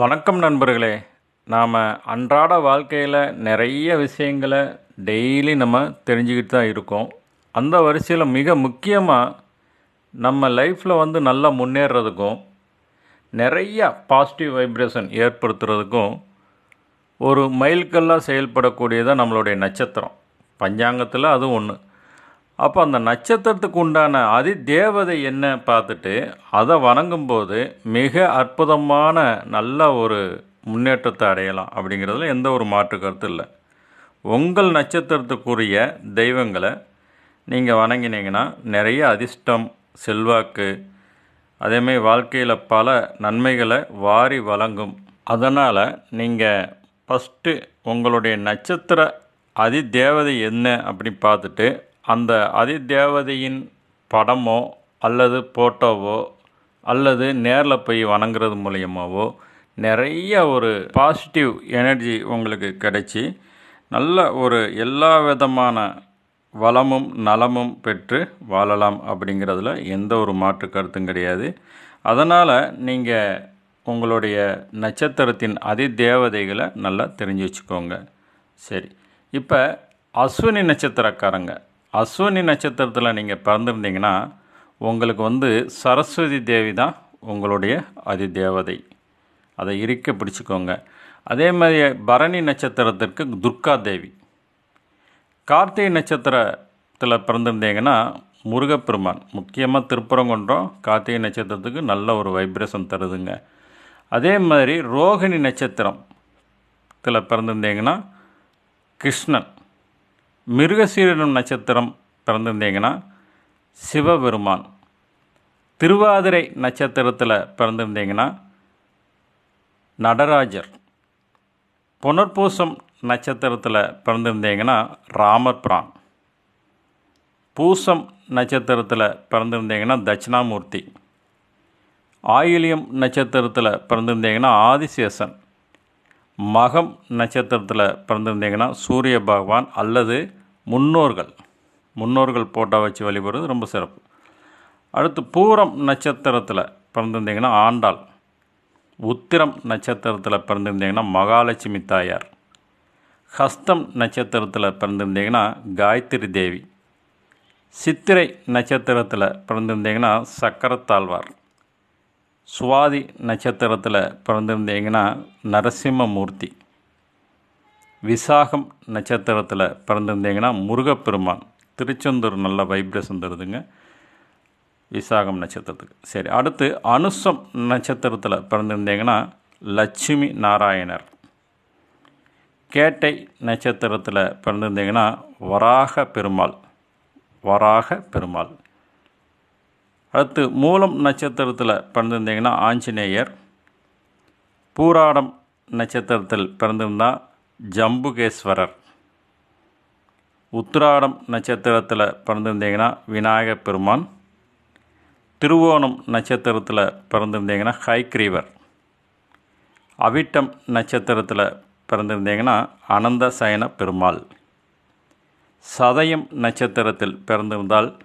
வணக்கம் நண்பர்களே. நாம் அன்றாட வாழ்க்கையில் நிறைய விஷயங்களை டெய்லி நம்ம தெரிஞ்சுக்கிட்டு தான் இருக்கோம். அந்த வரிசையில் மிக முக்கியமாக நம்ம லைஃப்பில் வந்து நல்லா முன்னேறதுக்கும் நிறைய பாசிட்டிவ் வைப்ரேஷன் ஏற்படுத்துறதுக்கும் ஒரு மைல்கல்லாக செயல்படக்கூடியதாக நம்மளுடைய நட்சத்திரம். பஞ்சாங்கத்தில் அதுவும் ஒன்று அப்போ அந்த நட்சத்திரத்துக்கு உண்டான அதி தேவதை என்ன பார்த்துட்டு அதை வணங்கும்போது மிக அற்புதமான நல்ல ஒரு முன்னேற்றத்தை அடையலாம் அப்படிங்கிறதுல எந்த ஒரு மாற்று கருத்து இல்லை. உங்கள் நட்சத்திரத்துக்குரிய தெய்வங்களை நீங்கள் வணங்கினீங்கன்னா நிறைய அதிர்ஷ்டம் செல்வாக்கு அதேமாதிரி வாழ்க்கையில் பல நன்மைகளை வாரி வழங்கும். அதனால் நீங்கள் ஃபஸ்ட்டு உங்களுடைய நட்சத்திர அதி தேவதை என்ன அப்படின்னு பார்த்துட்டு அந்த அதி தேவதையின் படமோ அல்லது ஃபோட்டோவோ அல்லது நேரில் போய் வணங்குறது மூலியமாகவோ நிறைய ஒரு பாசிட்டிவ் எனர்ஜி உங்களுக்கு கிடைச்சி நல்ல ஒரு எல்லா விதமான வளமும் நலமும் பெற்று வாழலாம் அப்படிங்கிறதுல எந்த ஒரு மாற்று கருத்தும் கிடையாது. அதனால் நீங்கள் உங்களுடைய நட்சத்திரத்தின் அதி தேவதைகளை நல்லா தெரிஞ்சு வச்சுக்கோங்க. சரி இப்போ அஸ்வினி நட்சத்திரக்காரங்க. அஸ்வினி நட்சத்திரத்தில் நீங்கள் பிறந்திருந்தீங்கன்னா உங்களுக்கு வந்து சரஸ்வதி தேவி தான் உங்களுடைய அதி தேவதை அதை இருக்க பிடிச்சிக்கோங்க. அதே மாதிரி பரணி நட்சத்திரத்திற்கு துர்கா தேவி. கார்த்திகை நட்சத்திரத்தில் பிறந்திருந்தீங்கன்னா முருகப்பெருமான். முக்கியமாக திருப்பரங்குன்றம் கார்த்திகை நட்சத்திரத்துக்கு நல்ல ஒரு வைப்ரேஷன் தருதுங்க. அதே மாதிரி ரோகிணி நட்சத்திரத்தில் பிறந்திருந்தீங்கன்னா கிருஷ்ணன். மிருகசீரனம் நட்சத்திரம் பிறந்திருந்தீங்கன்னா சிவபெருமான். திருவாதிரை நட்சத்திரத்தில் பிறந்திருந்தீங்கன்னா நடராஜர். புனர்பூசம் நட்சத்திரத்தில் பிறந்திருந்தீங்கன்னா ராமர் பிரான். பூசம் நட்சத்திரத்தில் பிறந்திருந்தீங்கன்னா தட்சிணாமூர்த்தி. ஆயிலியம் நட்சத்திரத்தில் பிறந்திருந்தீங்கன்னா ஆதிசேஷன். மகம் நட்சத்திரத்தில் பிறந்திருந்தீங்கன்னா சூரிய பகவான் அல்லது முன்னோர்கள். முன்னோர்கள் போட்டோ வச்சு வழிபடுறது ரொம்ப சிறப்பு. அடுத்து பூரம் நட்சத்திரத்தில் பிறந்திருந்தீங்கன்னா ஆண்டாள். உத்திரம் நட்சத்திரத்தில் பிறந்திருந்தீங்கன்னா மகாலட்சுமி தாயார். ஹஸ்தம் நட்சத்திரத்தில் பிறந்திருந்தீங்கன்னா காயத்ரி தேவி. சித்திரை நட்சத்திரத்தில் பிறந்திருந்தீங்கன்னா சக்கரத்தாழ்வார். சுவாதி நட்சத்திரத்தில் பிறந்திருந்தீங்கன்னா நரசிம்மமூர்த்தி. விசாகம் நட்சத்திரத்தில் பிறந்திருந்தீங்கன்னா முருகப்பெருமான் திருச்செந்தூர் நல்ல வைப்ரேஷன் தருதுங்க. விசாகம் நட்சத்திரத்துக்கு. சரி அடுத்து அனுசம் நட்சத்திரத்தில் பிறந்திருந்தீங்கன்னா லட்சுமி நாராயணர். கேட்டை நட்சத்திரத்தில் பிறந்திருந்தீங்கன்னா வராக பெருமாள் வராக பெருமாள். அடுத்து மூலம் நட்சத்திரத்தில் பிறந்திருந்தீங்கன்னா ஆஞ்சநேயர். பூராடம் நட்சத்திரத்தில் பிறந்திருந்தால் ஜம்புகேஸ்வரர். உத்திராடம் நட்சத்திரத்தில் பிறந்திருந்தீங்கன்னா விநாயகப் பெருமான். திருவோணம் நட்சத்திரத்தில் பிறந்திருந்தீங்கன்னா ஹைக்ரீவர். அவிட்டம் நட்சத்திரத்தில் பிறந்திருந்தீங்கன்னா அனந்த சயன பெருமாள். சதயம் நட்சத்திரத்தில் பிறந்திருந்தால்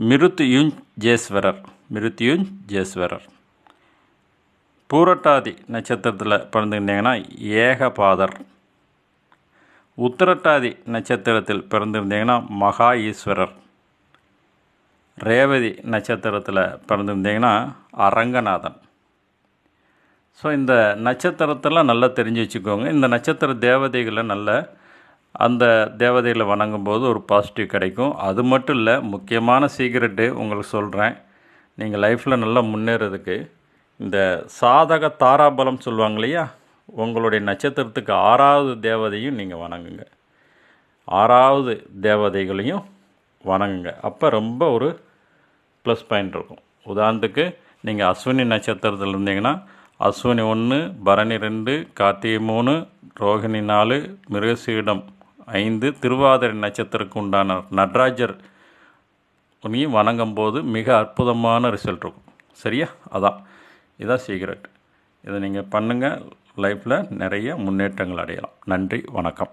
மிருத்யுஞ் ஜேஸ்வரர் மிருத்யுஞ் ஜேஸ்வரர் பூரட்டாதி நட்சத்திரத்தில் பிறந்திருந்தீங்கன்னா ஏகபாதர். உத்திரட்டாதி நட்சத்திரத்தில் பிறந்திருந்தீங்கன்னா மகா ஈஸ்வரர் ரேவதி நட்சத்திரத்தில் பிறந்திருந்தீங்கன்னா அரங்கநாதன். ஸோ இந்த நட்சத்திரத்தெல்லாம் நல்லா தெரிஞ்சு வச்சுக்கோங்க. இந்த நட்சத்திர தேவதைகளை நல்ல அந்த தேவதைகளை வணங்கும்போது ஒரு பாசிட்டிவ் கிடைக்கும். அது மட்டும் இல்லை முக்கியமான சீக்ரெட்டு உங்களுக்கு சொல்கிறேன் நீங்கள் லைஃப்பில் நல்லா முன்னேறதுக்கு இந்த சாதக தாராபலம் சொல்லுவாங்க இல்லையா? உங்களுடைய நட்சத்திரத்துக்கு ஆறாவது தேவதையும் நீங்கள் வணங்குங்க. ஆறாவது தேவதைகளையும் வணங்குங்க. அப்போ ரொம்ப ஒரு ப்ளஸ் பாயிண்ட் இருக்கும். உதாரணத்துக்கு நீங்கள் அஸ்வினி நட்சத்திரத்தில் இருந்தீங்கன்னா அஸ்வினி ஒன்று பரணி ரெண்டு கார்த்திகை மூணு ரோகிணி நாலு மிருகசீடம் ஐந்து திருவாதிரை நட்சத்திரக்கு உண்டான நடராஜர் உனியும் வணங்கும் போது மிக அற்புதமான ரிசல்ட் இருக்கும். சரியா? அதான். இதான் சீக்ரெட் இதை நீங்கள் பண்ணுங்கள் லைஃப்பில் நிறைய முன்னேற்றங்கள் அடையலாம். நன்றி வணக்கம்.